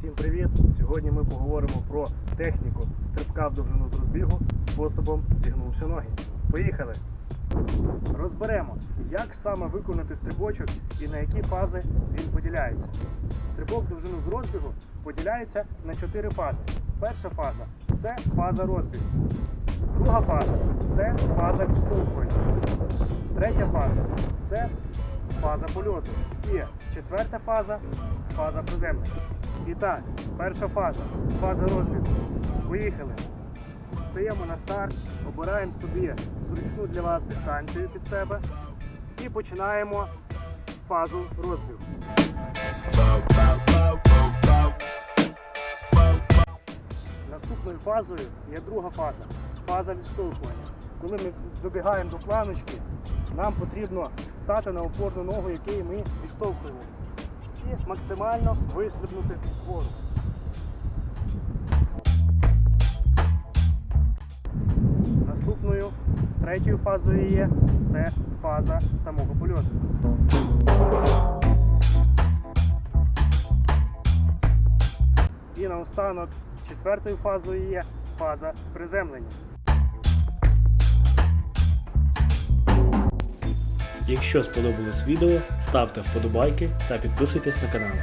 Всім привіт! Сьогодні ми поговоримо про техніку стрибка в довжину з розбігу способом зігнувши ноги. Поїхали! Розберемо, як саме виконати стрибочок і на які фази він поділяється. Стрибок в довжину з розбігу поділяється на чотири фази. Перша фаза це фаза розбігу. Друга фаза це фаза відштовхування. Третя фаза це фаза польоту. І четверта фаза фаза приземлення. І так, перша фаза фаза розбігу. Поїхали. Стаємо на старт, обираємо собі зручну для вас дистанцію під себе і починаємо фазу розбігу. Наступною фазою є друга фаза фаза відштовхування. Коли ми добігаємо до планочки, нам потрібно стати на опорну ногу, який ми відштовхуємося. І максимально вистрибнути вгору. Наступною третьою фазою є це фаза самого польоту. І наостанок четвертою фазою є фаза приземлення. Якщо сподобалось відео, ставте вподобайки та підписуйтесь на канал.